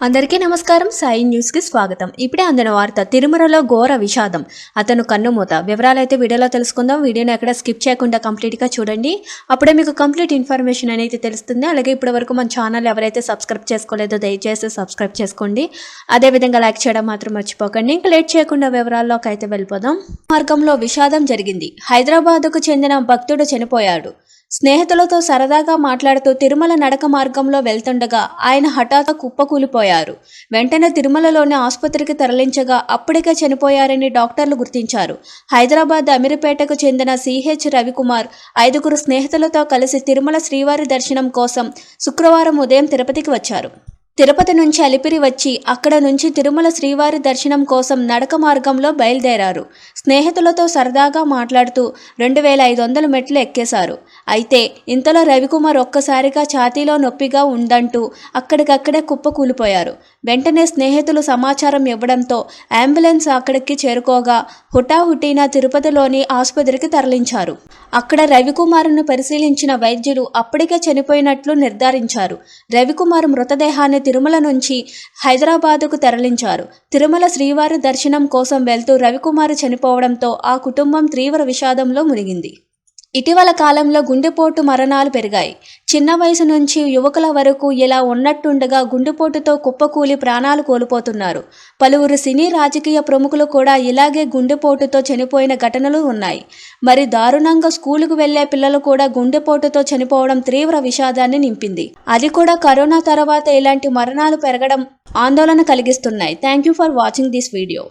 అందరికీ నమస్కారం. సాయి న్యూస్కి స్వాగతం. ఇప్పుడే అందిన వార్త తిరుమలలో ఘోర విషాదం. అతను కన్నుమూత. వివరాలైతే వీడియోలో తెలుసుకుందాం. వీడియోని ఎక్కడ స్కిప్ చేయకుండా కంప్లీట్గా చూడండి. అప్పుడే మీకు కంప్లీట్ ఇన్ఫర్మేషన్ అనేది తెలుస్తుంది. అలాగే ఇప్పటి వరకు మన ఛానల్ ఎవరైతే సబ్స్క్రైబ్ చేసుకోలేదో దయచేసి సబ్స్క్రైబ్ చేసుకోండి. అదేవిధంగా లైక్ చేయడం మాత్రం మర్చిపోకండి. ఇంకా లేట్ చేయకుండా వివరాల్లోకి అయితే వెళ్ళిపోదాం. మార్గంలో విషాదం జరిగింది. హైదరాబాద్కు చెందిన భక్తుడు చనిపోయాడు. స్నేహితులతో సరదాగా మాట్లాడుతూ తిరుమల నడక మార్గంలో వెళ్తుండగా ఆయన హఠాత్తు కుప్పకూలిపోయారు. వెంటనే తిరుమలలోని ఆసుపత్రికి తరలించగా అప్పటికే చనిపోయారని డాక్టర్లు గుర్తించారు. హైదరాబాద్ అమీర్పేటకు చెందిన సిహెచ్ రవికుమార్ ఐదుగురు స్నేహితులతో కలిసి తిరుమల శ్రీవారి దర్శనం కోసం శుక్రవారం ఉదయం తిరుపతికి వచ్చారు. తిరుపతి నుంచి అలిపిరి వచ్చి అక్కడ నుంచి తిరుమల శ్రీవారి దర్శనం కోసం నడక మార్గంలో బయలుదేరారు. స్నేహితులతో సరదాగా మాట్లాడుతూ రెండు వేల ఐదు వందల మెట్లు ఎక్కేశారు. అయితే ఇంతలో రవికుమార్ ఒక్కసారిగా ఛాతీలో నొప్పిగా ఉందంటూ అక్కడికక్కడే కుప్పకూలిపోయారు వెంటనే స్నేహితులు సమాచారం ఇవ్వడంతో అంబులెన్స్ అక్కడికి చేరుకోగా హుటాహుటీన తిరుపతిలోని ఆసుపత్రికి తరలించారు. అక్కడ రవికుమార్ను పరిశీలించిన వైద్యులు అప్పటికే చనిపోయినట్లు నిర్ధారించారు. రవికుమార్ మృతదేహాన్ని తిరుమల నుంచి హైదరాబాదుకు తరలించారు. తిరుమల శ్రీవారి దర్శనం కోసం వెళ్తూ రవికుమార్ చనిపోవడంతో ఆ కుటుంబం తీవ్ర విషాదంలో మునిగింది. ఇటీవల కాలంలో గుండెపోటు మరణాలు పెరిగాయి. చిన్న వయసు నుంచి యువకుల వరకు ఇలా ఉన్నట్టుండగా గుండెపోటుతో కుప్పకూలి ప్రాణాలు కోల్పోతున్నారు. పలువురు సినీ రాజకీయ ప్రముఖులు కూడా ఇలాగే గుండెపోటుతో చనిపోయిన ఘటనలు ఉన్నాయి. మరి దారుణంగా స్కూలుకు వెళ్ళే పిల్లలు కూడా గుండెపోటుతో చనిపోవడం తీవ్ర విషాదాన్ని నింపింది. అది కూడా కరోనా తర్వాత ఇలాంటి మరణాలు పెరగడం ఆందోళన కలిగిస్తున్నాయి. Thank you for watching this video.